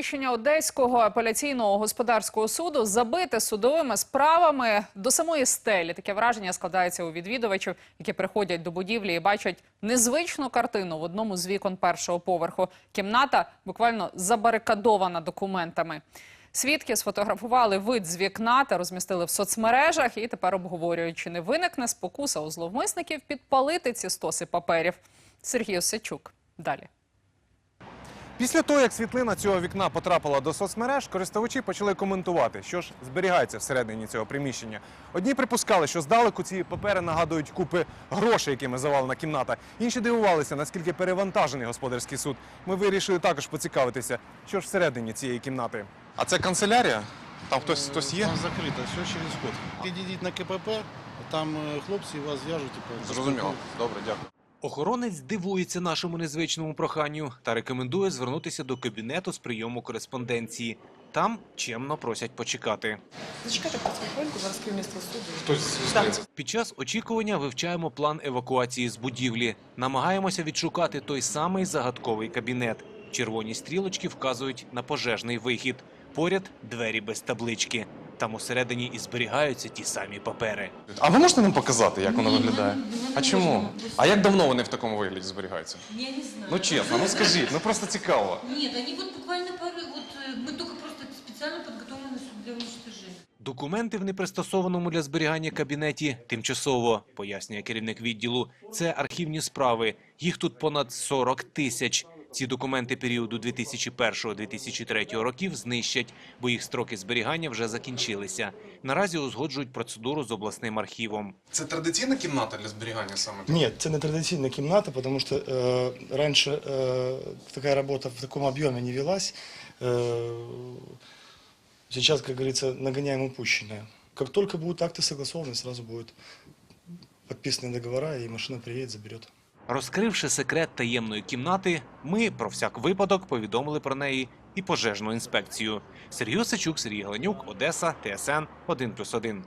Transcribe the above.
приміщення Одеського апеляційного господарського суду забите судовими справами до самої стелі. Таке враження складається у відвідувачів, які приходять до будівлі і бачать незвичну картину в одному з вікон першого поверху. Кімната буквально забарикадована документами. Свідки сфотографували вид з вікна та розмістили в соцмережах і тепер обговорюють, чи не виникне спокуса у зловмисників підпалити ці стоси паперів. Сергій Осичук. Далі. Після того, як світлина цього вікна потрапила до соцмереж, користувачі почали коментувати, що ж зберігається всередині цього приміщення. Одні припускали, що здалеку ці папери нагадують купи грошей, якими завалена кімната. Інші дивувалися, наскільки перевантажений господарський суд. Ми вирішили також поцікавитися, що ж всередині цієї кімнати. А це канцелярія? Там хтось хтось є? Там закрито, все через ход. Підійдіть на КПП, там е, хлопці вас зв'яжуть. Зрозуміло. Добре, дякую. Охоронець дивується нашому незвичному проханню та рекомендує звернутися до кабінету з прийому кореспонденції. Там чемно просять почекати. Зачекайте потихоньку, зараз керівництво суду. Хтось Під час очікування вивчаємо план евакуації з будівлі. Намагаємося відшукати той самий загадковий кабінет. Червоні стрілочки вказують на пожежний вихід. Поряд двері без таблички Там усередині і зберігаються ті самі папери. А ви можете нам показати, як воно виглядає? А чому? А як давно вони в такому вигляді зберігаються? Я не знаю. Ну чесно, ну скажіть, ну просто цікаво. Нет, они вот буквально пару, вот э, мы только просто специально подготовлены для уничтожения. Документи в непристосованому для зберігання кабінеті тимчасово, пояснює керівник відділу. Це архівні справи. Їх тут понад 40 тисяч. Ці документи періоду 2001-2003 років знищать, бо їх строки зберігання вже закінчилися. Наразі узгоджують процедуру з обласним архівом. Це традиційна кімната для зберігання саме? Ні, це не традиційна кімната, тому що е, раніше е, така робота в такому об'ємі не велась. Е, сейчас, как говорится, нагоняем упущенное. Как только будут акты согласованы, сразу будут подписаны договора, и машина приедет, заберет. Розкривши секрет таємної кімнати, ми про всяк випадок повідомили про неї і пожежну інспекцію. Сергій Осичук, Сергій Галенюк, Одеса, ТСН 1+,1.